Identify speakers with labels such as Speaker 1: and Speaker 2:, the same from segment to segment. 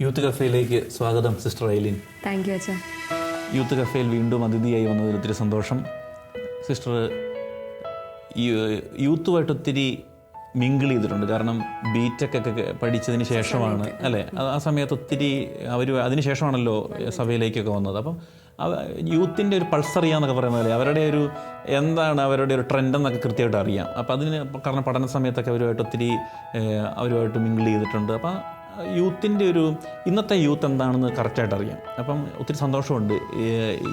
Speaker 1: Youth കഫേയിലേക്ക് സ്വാഗതം sister Eileen.
Speaker 2: Thank you അച്ഛാ.
Speaker 1: യൂത്ത് കഫേയിൽ വീണ്ടും അതിഥിയായി വന്നതിൽ ഒത്തിരി സന്തോഷം. സിസ്റ്റർ യൂത്തുമായിട്ട് ഒത്തിരി മിങ്കിൾ ചെയ്തിട്ടുണ്ട്. കാരണം ബീറ്റെക് ഒക്കെ പഠിച്ചതിന് ശേഷമാണ് അല്ലേ? ആ സമയത്ത് ഒത്തിരി അവർ അതിന് ശേഷമാണല്ലോ സഭയിലേക്കൊക്കെ വന്നത്. അപ്പം യൂത്തിന്റെ ഒരു പൾസ് അറിയാന്നൊക്കെ പറയുന്നത് പോലെ അവരുടെ ഒരു എന്താണ് അവരുടെ ഒരു ട്രെൻഡ് എന്നൊക്കെ കൃത്യമായിട്ട് അറിയാം. അപ്പം അതിന് കാരണം പഠന സമയത്തൊക്കെ അവരുമായിട്ട് ഒത്തിരി അവരുമായിട്ട് മിങ്കിൾ ചെയ്തിട്ടുണ്ട്. അപ്പം യൂത്തിന്റെ ഒരു ഇന്നത്തെ യൂത്ത് എന്താണെന്ന് കറക്റ്റായിട്ട് അറിയാം. അപ്പം ഒത്തിരി സന്തോഷമുണ്ട്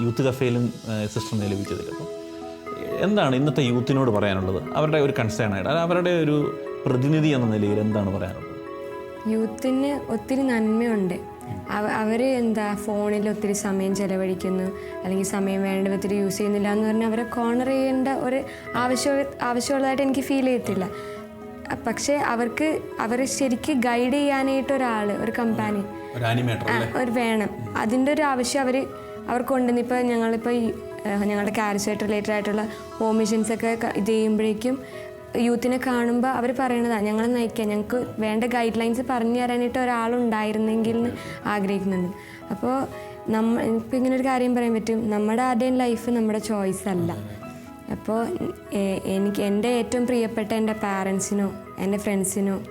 Speaker 1: യൂത്ത് കഫേയിലും സിസ്റ്ററിനെ ലഭിച്ചതിൽ. അപ്പം എന്താണ് ഇന്നത്തെ യൂത്തിനോട് പറയാനുള്ളത്? അവരുടെ ഒരു കൺസേൺ ആയിട്ട് അവരുടെ ഒരു പ്രതിനിധി എന്ന നിലയിൽ എന്താണ് പറയാനുള്ളത്?
Speaker 2: യൂത്തിന് ഒത്തിരി നന്മയുണ്ട്. അവർ എന്താ ഫോണിൽ ഒത്തിരി സമയം ചെലവഴിക്കുന്നു അല്ലെങ്കിൽ സമയം വേണ്ട വിധത്തിൽ യൂസ് ചെയ്യുന്നില്ല എന്ന് പറഞ്ഞാൽ അവരെ കോർണർ ചെയ്യേണ്ട ഒരു ആവശ്യ ആവശ്യമുള്ളതായിട്ട് എനിക്ക് ഫീൽ ചെയ്യത്തില്ല. പക്ഷേ അവർക്ക് അവരെ ശരിക്ക് ഗൈഡ് ചെയ്യാനായിട്ട് ഒരാൾ ഒരു കമ്പാനി
Speaker 1: ഒരു
Speaker 2: വേണം. അതിന്റെ ഒരു ആവശ്യം അവർ അവർക്കുണ്ടെന്ന് ഇപ്പോൾ ഞങ്ങളിപ്പോൾ ഞങ്ങളുടെ കാരിസുമായിട്ട് റിലേറ്റഡ് ആയിട്ടുള്ള ഹോം മിഷൻസ് ഒക്കെ ഇത് ചെയ്യുമ്പോഴേക്കും യൂത്തിനെ കാണുമ്പോൾ അവർ പറയണതാണ് ഞങ്ങളെ നയിക്കാൻ ഞങ്ങൾക്ക് വേണ്ട ഗൈഡ് ലൈൻസ് പറഞ്ഞു തരാനായിട്ട് ഒരാളുണ്ടായിരുന്നെങ്കിൽ എന്ന് ആഗ്രഹിക്കുന്നുണ്ട്. അപ്പോൾ നമ്മ ഇപ്പം ഇങ്ങനെ ഒരു കാര്യം പറയാൻ പറ്റും നമ്മുടെ ആദ്യം ലൈഫ് നമ്മുടെ ചോയ്സ് അല്ല. അപ്പോൾ എനിക്ക് എന്റെ ഏറ്റവും പ്രിയപ്പെട്ട എന്റെ പാരൻസിനോ എന്റെ ഫ്രണ്ട്സിനോ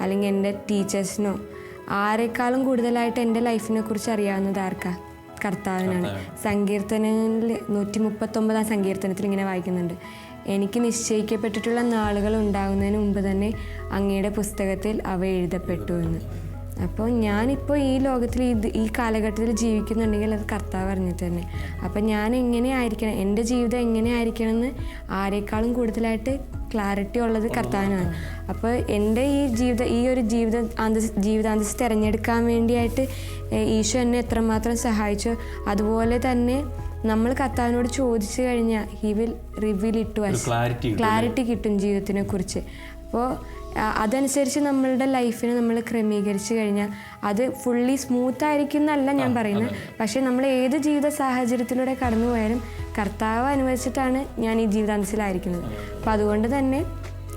Speaker 2: അല്ലെങ്കിൽ എന്റെ ടീച്ചേഴ്സിനോ ആരെക്കാളും കൂടുതലായിട്ട് എന്റെ ലൈഫിനെ കുറിച്ച് അറിയാവുന്നത് ആർക്കാ? കർത്താവിനാണ്. സങ്കീർത്തനങ്ങളിൽ നൂറ്റി മുപ്പത്തൊമ്പതാം സങ്കീർത്തനത്തിൽ ഇങ്ങനെ വായിക്കുന്നുണ്ട്. എനിക്ക് നിശ്ചയിക്കപ്പെട്ടിട്ടുള്ള നാളുകൾ ഉണ്ടാകുന്നതിന് മുമ്പ് തന്നെ അങ്ങയുടെ പുസ്തകത്തിൽ അവ എഴുതപ്പെട്ടു എന്ന്. അപ്പോൾ ഞാനിപ്പോൾ ഈ ലോകത്തിൽ ഇത് ഈ കാലഘട്ടത്തിൽ ജീവിക്കുന്നുണ്ടെങ്കിൽ അത് കർത്താവ് അറിഞ്ഞിട്ട് തന്നെ. അപ്പം ഞാൻ എങ്ങനെ ആയിരിക്കണം എന്റെ ജീവിതം എങ്ങനെ ആയിരിക്കണം എന്ന് ആരെക്കാളും കൂടുതലായിട്ട് ക്ലാരിറ്റി ഉള്ളത് കർത്താവിനാണ്. അപ്പോൾ എന്റെ ഈ ജീവിത ഈ ഒരു ജീവിത അന്തസ് ജീവിതാന്തസ് തിരഞ്ഞെടുക്കാൻ വേണ്ടിയായിട്ട് ഈശോ എന്നെ എത്രമാത്രം സഹായിച്ചോ അതുപോലെ തന്നെ നമ്മൾ കർത്താവിനോട് ചോദിച്ചു കഴിഞ്ഞാൽ he will reveal it
Speaker 1: clarity
Speaker 2: കിട്ടും ജീവിതത്തിനെ കുറിച്ച്. അപ്പോൾ അതനുസരിച്ച് നമ്മളുടെ ലൈഫിനെ നമ്മൾ ക്രമീകരിച്ചു കഴിഞ്ഞാൽ അത് ഫുള്ളി സ്മൂത്ത് ആയിരിക്കും എന്നല്ല ഞാൻ പറയുന്നത്. പക്ഷേ നമ്മൾ ഏത് ജീവിത സാഹചര്യത്തിലൂടെ കടന്നു പോയാലും കർത്താവ് അനുവദിച്ചിട്ടാണ് ഞാൻ ഈ ജീവിതാന്തസ്സിലായിരിക്കുന്നത് അപ്പോൾ അതുകൊണ്ട് തന്നെ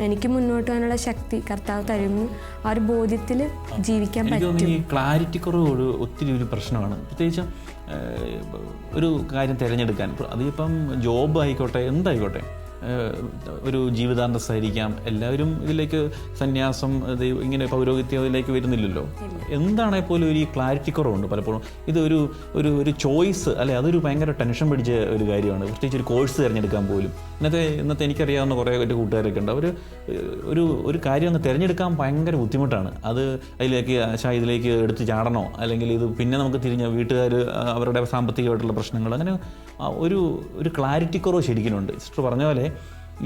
Speaker 2: എനിക്ക് മുന്നോട്ട് പോകാനുള്ള ശക്തി കർത്താവ് തരുന്നു. ആ ഒരു ബോധ്യത്തിൽ ജീവിക്കാൻ പറ്റും.
Speaker 1: ക്ലാരിറ്റി കുറവ് ഒരു ഒത്തിരി ഒരു പ്രശ്നമാണ്. പ്രത്യേകിച്ച് ഒരു കാര്യം തിരഞ്ഞെടുക്കാൻ. അതിപ്പം ജോബ് ആയിക്കോട്ടെ എന്തായിക്കോട്ടെ ഒരു ജീവിതാന്തസ്സായിരിക്കാം. എല്ലാവരും ഇതിലേക്ക് സന്യാസം ഇങ്ങനെ പൗരോഹിത്യം ഇതിലേക്ക് വരുന്നില്ലല്ലോ. എന്താണെ പോലും ഒരു ക്ലാരിറ്റി കുറവുണ്ട് പലപ്പോഴും. ഇത് ഒരു ഒരു ഒരു ചോയ്സ് അല്ലെ അതൊരു ഭയങ്കര ടെൻഷൻ പിടിച്ച ഒരു കാര്യമാണ്. പ്രത്യേകിച്ച് ഒരു കോഴ്സ് തിരഞ്ഞെടുക്കാൻ പോലും. ഇന്നത്തെ ഇന്നത്തെ എനിക്കറിയാവുന്ന കുറേ എന്റെ കൂട്ടുകാരൊക്കെ ഉണ്ട്. അവർ ഒരു ഒരു കാര്യം അങ്ങ് തിരഞ്ഞെടുക്കാൻ ഭയങ്കര ബുദ്ധിമുട്ടാണ്. അത് അതിലേക്ക് ആശാ ഇതിലേക്ക് എടുത്ത് ചാടണോ? അല്ലെങ്കിൽ ഇത് പിന്നെ നമുക്ക് തിരിഞ്ഞ വീട്ടുകാർ അവരുടെ സാമ്പത്തികമായിട്ടുള്ള പ്രശ്നങ്ങൾ അങ്ങനെ ഒരു ഒരു ക്ലാരിറ്റി കുറവ് ശരിക്കുന്നുണ്ട് സിസ്റ്റർ പറഞ്ഞ പോലെ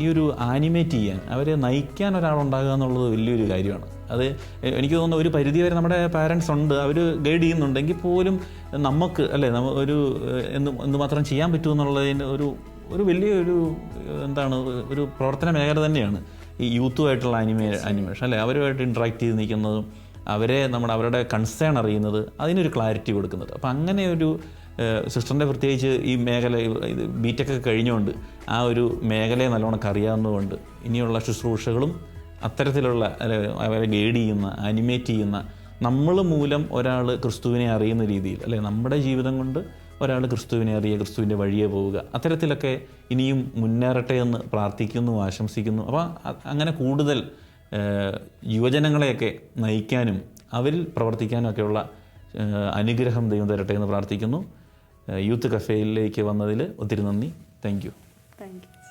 Speaker 1: ഈ ഒരു ആനിമേറ്റ് ചെയ്യാൻ അവരെ നയിക്കാൻ ഒരാളുണ്ടാകുക എന്നുള്ളത് വലിയൊരു കാര്യമാണ്. അത് എനിക്ക് തോന്നുന്നു ഒരു പരിധി വരെ നമ്മുടെ പാരൻസ് ഉണ്ട് അവർ ഗൈഡ് ചെയ്യുന്നുണ്ടെങ്കിൽ പോലും നമുക്ക് അല്ലേ നമ്മ ഒരു എന്ത് എന്തുമാത്രം ചെയ്യാൻ പറ്റുമെന്നുള്ളതിന് ഒരു ഒരു വലിയൊരു എന്താണ് ഒരു പ്രവർത്തന മേഖല തന്നെയാണ്. ഈ യൂത്തുമായിട്ടുള്ള അനിമേ അനിമേഷൻ അല്ലേ അവരുമായിട്ട് ഇൻട്രാക്ട് ചെയ്ത് നിൽക്കുന്നതും അവരെ നമ്മുടെ അവരുടെ കൺസേൺ അറിയുന്നത് അതിനൊരു ക്ലാരിറ്റി കൊടുക്കുന്നത്. അപ്പം അങ്ങനെ ഒരു സിസ്റ്ററിന്റെ പ്രത്യേകിച്ച് ഈ മേഖല ഇത് ബിടെക് കഴിഞ്ഞുകൊണ്ട് ആ ഒരു മേഖലയെ നല്ലോണം അറിയാവുന്നതുകൊണ്ട് ഇനിയുള്ള ശുശ്രൂഷകളും അത്തരത്തിലുള്ള അവരെ ഗൈഡ് ചെയ്യുന്ന അനിമേറ്റ് ചെയ്യുന്ന നമ്മൾ മൂലം ഒരാൾ ക്രിസ്തുവിനെ അറിയുന്ന രീതിയിൽ അല്ലെ നമ്മുടെ ജീവിതം കൊണ്ട് ഒരാൾ ക്രിസ്തുവിനെ അറിയുക ക്രിസ്തുവിന്റെ വഴിയെ പോവുക. അത്തരത്തിലൊക്കെ ഇനിയും മുന്നേറട്ടെ എന്ന് പ്രാർത്ഥിക്കുന്നു ആശംസിക്കുന്നു. അപ്പോൾ അങ്ങനെ കൂടുതൽ യുവജനങ്ങളെയൊക്കെ നയിക്കാനും അവരിൽ പ്രവർത്തിക്കാനും ഒക്കെയുള്ള അനുഗ്രഹം ദൈവം തരട്ടെ എന്ന് പ്രാർത്ഥിക്കുന്നു. യൂത്ത് കഫേയിലേക്ക് വന്നതിൽ ഒത്തിരി നന്ദി. Thank you.
Speaker 2: Thank you.